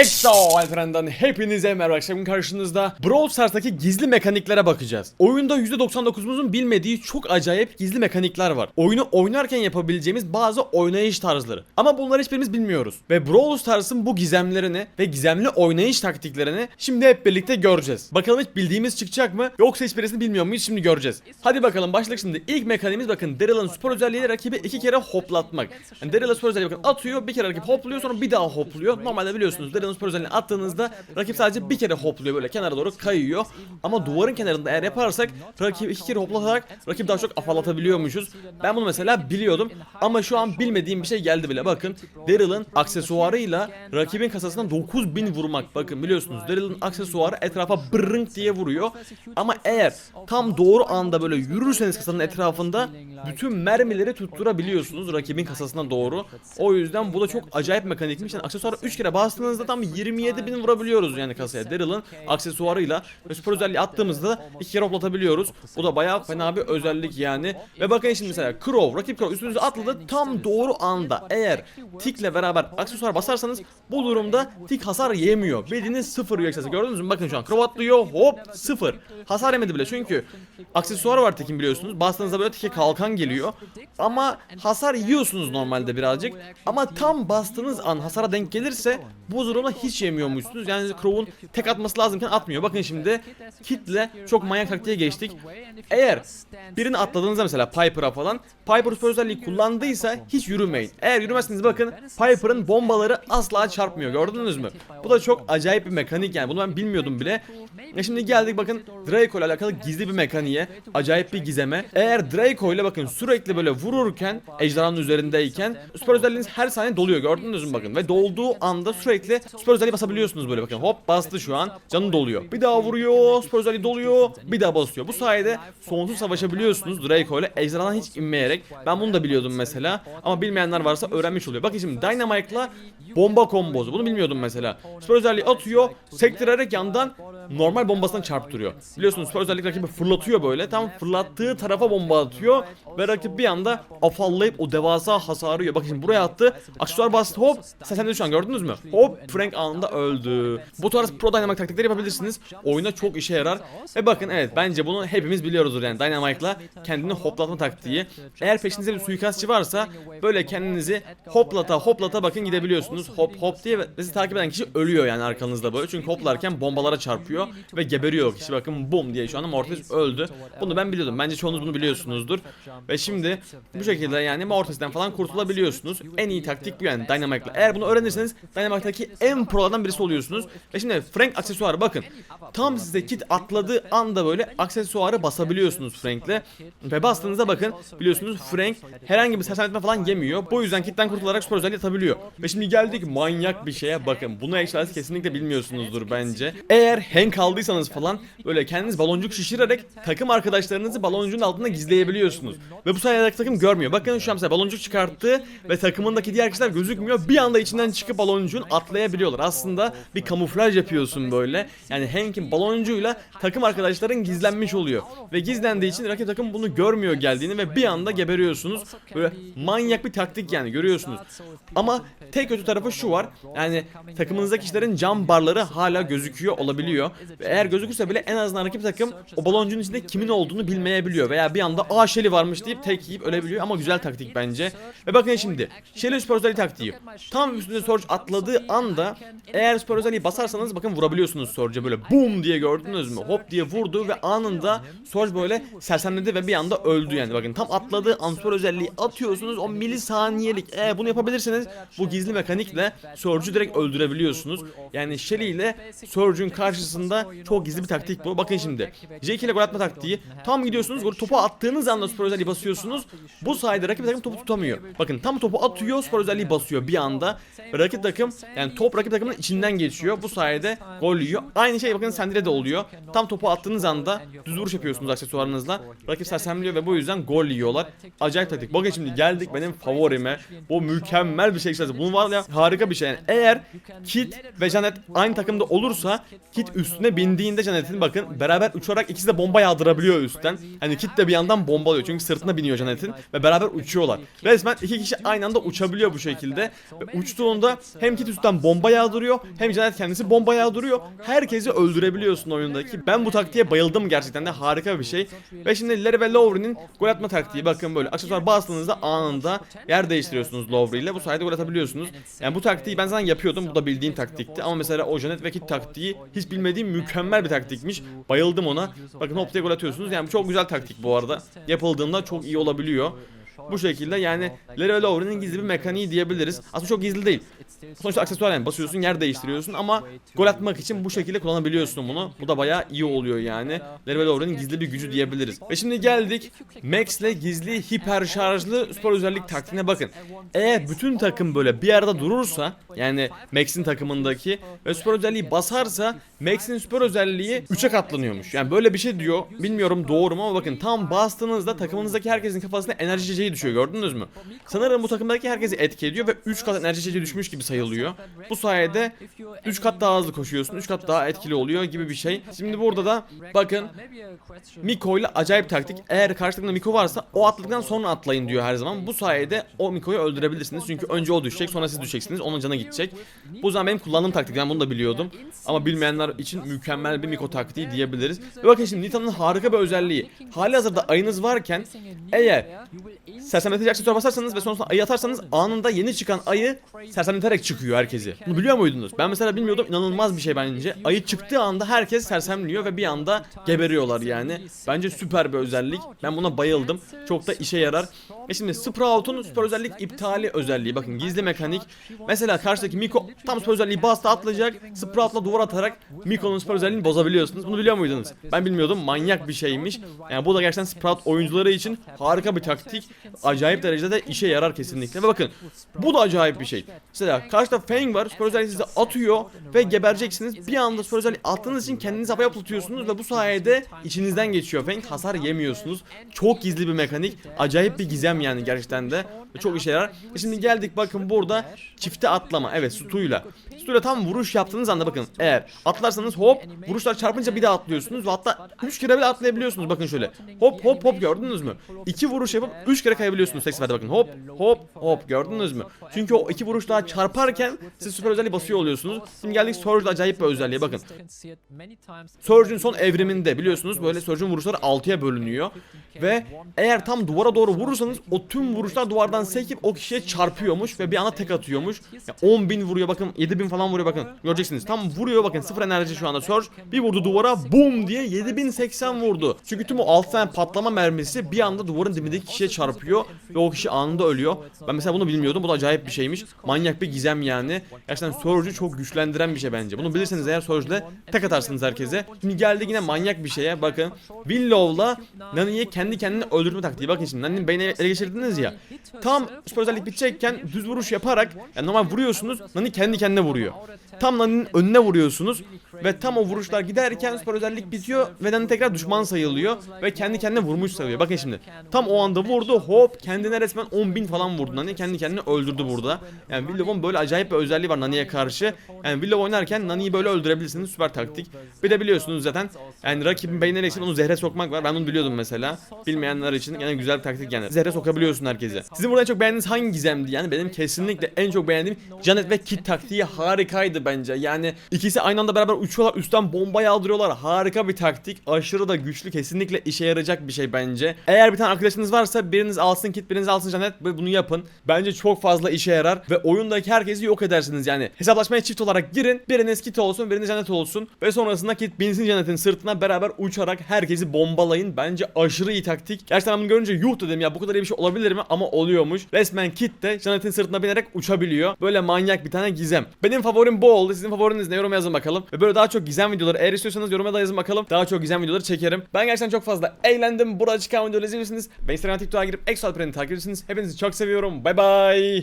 Exo Alperen'den hepinize merhaba. Bugün karşınızda Brawl Stars'taki gizli mekaniklere bakacağız. Oyunda %99'umuzun bilmediği çok acayip gizli mekanikler var. Oyunu oynarken yapabileceğimiz bazı oynayış tarzları. Ama bunları hiçbirimiz bilmiyoruz. Ve Brawl Stars'ın bu gizemlerini ve gizemli oynayış taktiklerini şimdi hep birlikte göreceğiz. Bakalım hiç bildiğimiz çıkacak mı yoksa hiçbirisini bilmiyor muyuz şimdi göreceğiz. Hadi bakalım başlık şimdi. İlk mekaniğimiz bakın Daryl'ın spor özelliği rakibi iki kere hoplatmak. Yani Daryl'ın spor özelliği bakın atıyor bir kere rakip hopluyor sonra bir daha hopluyor. Normalde biliyorsunuz Daryl'ın spor özelliğini attığınızda rakip sadece bir kere hopluyor böyle kenara doğru kayıyor. Ama duvarın kenarında eğer yaparsak rakip iki kere hoplatarak rakip daha çok afallatabiliyormuşuz. Ben bunu mesela biliyordum ama şu an bilmediğim bir şey geldi bile. Bakın Daryl'ın aksesuarıyla rakibin kasasından 9000 vurmak. Bakın biliyorsunuz Daryl'ın aksesuarı etrafa brrrnk diye vuruyor. Ama eğer tam doğru anda böyle yürürseniz kasanın etrafında bütün mermileri tutturabiliyorsunuz rakibin kasasına doğru. O yüzden bu da çok acayip mekanikmiş. Yani aksesuarı 3 kere bastığınızda tam 27 bin vurabiliyoruz yani kasaya. Daryl'ın aksesuarıyla ve süper özelliği attığımızda 2 kere hoplatabiliyoruz. Bu da bayağı fena bir özellik yani. Ve bakın şimdi mesela Crow, rakip Crow üstünüze atladı tam doğru anda. Eğer tikle beraber aksesuar basarsanız bu durumda tik hasar yemiyor. Bildiğiniz sıfır aksesuar. Gördünüz mü? Bakın şu an Crow atlıyor hop sıfır. Hasar yemedi bile çünkü aksesuarı var tikin biliyorsunuz. Bastığınızda böyle tike kalkan geliyor. Ama hasar yiyorsunuz normalde birazcık. Ama tam bastığınız an hasara denk gelirse bu durumda hiç yemiyormuşsunuz. Yani Crow'un tek atması lazımken atmıyor. Bakın şimdi kitle çok manyak taktiğe geçtik. Eğer birini atladığınızda mesela Piper'a falan Piper süper özelliği kullandıysa hiç yürümeyin. Eğer yürümezseniz bakın Piper'ın bombaları asla çarpmıyor. Gördünüz mü? Bu da çok acayip bir mekanik yani. Bunu ben bilmiyordum bile. Ya şimdi geldik bakın Draco ile alakalı gizli bir mekaniğe. Acayip bir gizeme. Eğer Draco ile bakın sürekli böyle vururken ejderhanın üzerindeyken süper özelliğiniz her saniye doluyor. Gördünüz mü bakın? Ve dolduğu anda sürekli süper özelliği basabiliyorsunuz böyle bakın. Hop bastı şu an. Canı doluyor. Bir daha vuruyor. Süper özelliği doluyor. Bir daha basıyor. Bu sayede sonsuz savaşabiliyorsunuz Draco ile ejderhadan hiç inmeyerek. Ben bunu da biliyordum mesela. Ama bilmeyenler varsa öğrenmiş oluyor. Bakın şimdi Dynamite'la bomba kombozu. Bunu bilmiyordum mesela. Süper özelliği atıyor. Sektirerek yandan normal bombasından çarptırıyor. Biliyorsunuz süper özellik rakibi fırlatıyor böyle. Tam fırlattığı tarafa bomba atıyor. Ve rakip bir anda afallayıp o devasa hasarı yiyor. Bakın şimdi buraya attı. Aksesuar bastı hop. Sen şu an gördünüz mü? Hop Frank anında öldü. Bu tarz pro dynamite taktikleri yapabilirsiniz. Oyuna çok işe yarar. Ve bakın evet bence bunu hepimiz biliyoruzdur yani Dynamite'la kendini hoplatma taktiği. Eğer peşinizde bir suikastçı varsa böyle kendinizi hoplata hoplata bakın gidebiliyorsunuz. Hop hop diye ve sizi takip eden kişi ölüyor yani arkanızda böyle. Çünkü hoplarken bombalara çarpıyor ve geberiyor kişi. Bakın bum diye şu anda Mortis öldü. Bunu ben biliyordum. Bence çoğunuz bunu biliyorsunuzdur. Ve şimdi bu şekilde yani Mortis'ten falan kurtulabiliyorsunuz. En iyi taktik bu yani Dynamite'la. Eğer bunu öğrenirseniz Dynamite'daki en prolardan birisi oluyorsunuz. Ve şimdi Frank aksesuarı bakın. Tam size kit atladığı anda böyle aksesuarı basabiliyorsunuz Frank'le. Ve bastığınızda bakın biliyorsunuz Frank herhangi bir sersemletme falan yemiyor. Bu yüzden kitten kurtularak süper özelliği atabiliyor. Ve şimdi geldik manyak bir şeye bakın. Bunu Express kesinlikle bilmiyorsunuzdur bence. Eğer Hank aldıysanız falan böyle kendiniz baloncuk şişirerek takım arkadaşlarınızı baloncuğun altında gizleyebiliyorsunuz. Ve bu sayede takım görmüyor. Bakın şu an mesela baloncuk çıkarttı ve takımındaki diğer kişiler gözükmüyor. Bir anda içinden çıkıp baloncuğun atlayabiliyorlar. Aslında bir kamuflaj yapıyorsun böyle. Yani Hank'in baloncuğuyla takım arkadaşların gizlenmiş oluyor. Ve gizlendiği için rakip takım bunu görmüyor geldiğini ve bir anda geberiyorsunuz. Böyle manyak bir taktik yani görüyorsunuz. Ama tek kötü tarafı şu var. Yani takımınızdaki kişilerin cam barları hala gözüküyor olabiliyor. Ve eğer gözükürse bile en azından rakip takım o baloncuğun içinde kimin olduğunu bilmeyebiliyor. Veya bir anda aa Shelly varmış deyip tek yiyip ölebiliyor ama güzel taktik bence. Ve bakın şimdi Shelly süper taktiği. Tam üstünde Surge atladığı anda eğer süper basarsanız bakın vurabiliyorsunuz Surge'e böyle boom diye gördünüz mü? Hop diye vurdu ve anında Surge böyle sersemledi ve bir anda öldü yani. Bakın tam atladığı an süper özelliği atıyorsunuz o milisaniyelik. Eğer bunu yapabilirseniz bu gizli mekanikle Surge'ü direkt öldürebiliyorsunuz. Yani Shelly ile Surge'ün karşısında çok gizli bir taktik bu. Bakın şimdi. Jake ile gol atma taktiği. Tam gidiyorsunuz gol topu attığınız anda süper özelliği basıyorsunuz. Bu sayede rakip takım topu tutamıyor. Bakın tam topu atıyor süper özelliği basıyor bir anda. Rakip takım yani top rakip takımın içinden geçiyor. Bu sayede gol yiyor. Aynı şey bakın Sendire de oluyor. Tam topu attığınız anda düz vuruş yapıyorsunuz aksesuarınızla. Rakip sersemliyor ve bu yüzden gol yiyorlar. Acayip taktik. Bakın şimdi geldik benim favorime. Bu mükemmel bir şey. Bunu var ya harika bir şey. Yani eğer Kit ve Janet aynı takımda olursa Kit üst üstüne bindiğinde Janet'in bakın beraber uçarak ikisi de bomba yağdırabiliyor üstten. Hani Kit de bir yandan bombalıyor çünkü sırtına biniyor Janet'in ve beraber uçuyorlar. Resmen iki kişi aynı anda uçabiliyor bu şekilde. Ve uçtuğunda hem Kit üstten bomba yağdırıyor hem Janet kendisi bomba yağdırıyor. Herkesi öldürebiliyorsun oyundaki. Ben bu taktiğe bayıldım gerçekten de harika bir şey. Ve şimdi Larry ve Lowry'nin gol atma taktiği bakın böyle aksesuar bastığınızda anında yer değiştiriyorsunuz Lowry ile bu sayede gol atabiliyorsunuz. Yani bu taktiği ben zaten yapıyordum bu da bildiğim taktikti ama mesela o Janet ve Kit taktiği hiç bilmediğim mükemmel bir taktikmiş. Bayıldım ona. Bakın hop diye gol atıyorsunuz yani çok güzel taktik bu arada. Yapıldığında çok iyi olabiliyor. Bu şekilde yani Larry Lowry'nin gizli bir mekaniği diyebiliriz. Aslında çok gizli değil. Sonuçta aksesuar yani basıyorsun yer değiştiriyorsun ama gol atmak için bu şekilde kullanabiliyorsun bunu. Bu da bayağı iyi oluyor yani. Larry Lowry'nin gizli bir gücü diyebiliriz. Ve şimdi geldik Max'le gizli hiper şarjlı süper özellik taktiğine bakın. Eğer bütün takım böyle bir arada durursa yani Max'in takımındaki ve süper özelliği basarsa Max'in süper özelliği 3'e katlanıyormuş. Yani böyle bir şey diyor. Bilmiyorum doğru mu ama bakın tam bastığınızda takımınızdaki herkesin kafasına enerji çiçeği düşüyor gördünüz mü? Sanırım bu takımdaki herkesi etki ediyor ve 3 kat enerji çiçeği düşmüş gibi sayılıyor. Bu sayede 3 kat daha hızlı koşuyorsun, 3 kat daha etkili oluyor gibi bir şey. Şimdi burada da bakın Miko ile acayip taktik. Eğer karşı takımda Miko varsa o atladıktan sonra atlayın diyor her zaman. Bu sayede o Miko'yu öldürebilirsiniz. Çünkü önce o düşecek sonra siz düşeceksiniz. Onun canı gidecek. Bu zaman benim kullandığım taktik. Ben bunu da biliyordum. Ama bilmeyenler için mükemmel bir Miko taktiği diyebiliriz. Ve bakın şimdi Nita'nın harika bir özelliği. Hali hazırda ayınız varken eğer sersemletici aksesuar basarsanız ve sonrasında ayı atarsanız anında yeni çıkan ayı sersemleterek çıkıyor herkesi. Bunu biliyor muydunuz? Ben mesela bilmiyordum. İnanılmaz bir şey bence. Ayı çıktığı anda herkes sersemliyor ve bir anda geberiyorlar yani. Bence süper bir özellik. Ben buna bayıldım. Çok da işe yarar. E şimdi Sprout'un süper özellik iptali özelliği. Bakın gizli mekanik. Mesela karşıdaki Miko tam süper özelliği bastı atlayacak. Sprout'la duvar atarak Miko'nun süper özelliğini bozabiliyorsunuz. Bunu biliyor muydunuz? Ben bilmiyordum. Manyak bir şeymiş. Yani bu da gerçekten Sprout oyuncuları için harika bir taktik. Acayip derecede de işe yarar kesinlikle. Ve bakın bu da acayip bir şey. Mesela karşıda Fang var. Süper özelliği size atıyor ve gebereceksiniz. Bir anda süper özelliği attığınız için kendinizi havaya tutuyorsunuz ve bu sayede içinizden geçiyor Fang. Hasar yemiyorsunuz. Çok gizli bir mekanik. Acayip bir gizem yani gerçekten de. Ve çok işe yarar. E şimdi geldik bakın burada çifte atlama. Evet Stu'yla. Stu'yla tam vuruş yaptığınız anda bakın eğer atlarsanız hop vuruşlar çarpınca bir daha atlıyorsunuz ve hatta 3 kere bile atlayabiliyorsunuz bakın şöyle. Hop hop hop gördünüz mü? 2 vuruş yapıp 3 kere kayabiliyorsunuz tek seferde bakın. Hop hop hop gördünüz mü? Çünkü o iki vuruş daha çarparken siz süper özelliği basıyor oluyorsunuz. Şimdi geldik Surge'da acayip bir özelliğe bakın. Surge'ün son evriminde biliyorsunuz böyle Surge'ün vuruşları 6'ya bölünüyor. Ve eğer tam duvara doğru vurursanız o tüm vuruşlar duvardan sekip o kişiye çarpıyormuş ve bir anda tek atıyormuş. Ya 10 bin vuruyor bakın 7 bin falan vuruyor bakın. Göreceksiniz tam vuruyor bakın sıfır enerji şu anda Surge. Bir vurdu duvara boom diye 7080 vurdu. Çünkü tüm o 6 tane patlama mermisi bir anda duvarın dibindeki kişiye çarpıyor ve o kişi anında ölüyor. Ben mesela bunu bilmiyordum. Bu da acayip bir şeymiş. Manyak bir gizem yani. Gerçekten Surge'ü çok güçlendiren bir şey bence. Bunu bilirseniz eğer Surge'le tek atarsınız herkese. Şimdi geldi yine manyak bir şeye. Bakın Willow'la Nani'yi kendi kendine öldürme taktiği. Bakın şimdi Nani'nin beynini ele geçirdiniz ya. Tam süper özellik bitecekken düz vuruş yaparak yani normal vuruyorsunuz. Nani kendi kendine vuruyor. Tam Nani'nin önüne vuruyorsunuz ve tam o vuruşlar giderken süper özellik bitiyor ve Nani tekrar düşman sayılıyor ve kendi kendine vurmuş sayılıyor. Bakın şimdi. Tam o anda vurdu hop kendine resmen 10 bin falan vurdu Nani kendi kendini öldürdü burada. Yani Willow'un böyle acayip bir özelliği var Nani'ye karşı. Yani Willow oynarken Nani'yi böyle öldürebilirsiniz süper taktik. Bir de biliyorsunuz zaten yani rakibin beynine için onu zehre sokmak var. Ben bunu biliyordum mesela. Bilmeyenler için yani güzel bir taktik yani. Zehre sokabiliyorsun herkese. Sizin burada çok beğendiğiniz hangi gizemdi yani? Benim kesinlikle en çok beğendiğim Janet ve Kit taktiği harikaydı bence. Yani ikisi aynı anda beraber uçuyorlar üstten bomba yağdırıyorlar. Harika bir taktik. Aşırı da güçlü. Kesinlikle işe yarayacak bir şey bence. Eğer bir tane arkadaşınız varsa biriniz alsın Kit biriniz alsın Janet ve bunu yapın. Bence çok fazla işe yarar ve oyundaki herkesi yok edersiniz yani. Hesaplaşmaya çift olarak girin. Biriniz Kit olsun biriniz Janet olsun ve sonrasında Kit binsin Janet'in sırtına beraber uçarak herkesi bombalayın. Bence aşırı iyi taktik. Gerçekten bunu görünce yuh dedim ya bu kadar iyi bir şey olabilir mi? Ama oluyormuş. Resmen Kit de Janet'in sırtına binerek uçabiliyor. Böyle manyak bir tane gizem. Benim favorim bu oldu. Sizin favoriniz ne? Yorum yazın bakalım. Ve böyle daha çok gizem videoları eğer istiyorsanız yoruma da yazın bakalım. Daha çok gizem videoları çekerim. Ben gerçekten çok fazla eğlendim. Burada çıkan videoları izleyebilirsiniz. Ve Instagram TikTok'a girip Exo takip ediyorsunuz. Hepinizi çok seviyorum. Bay bay.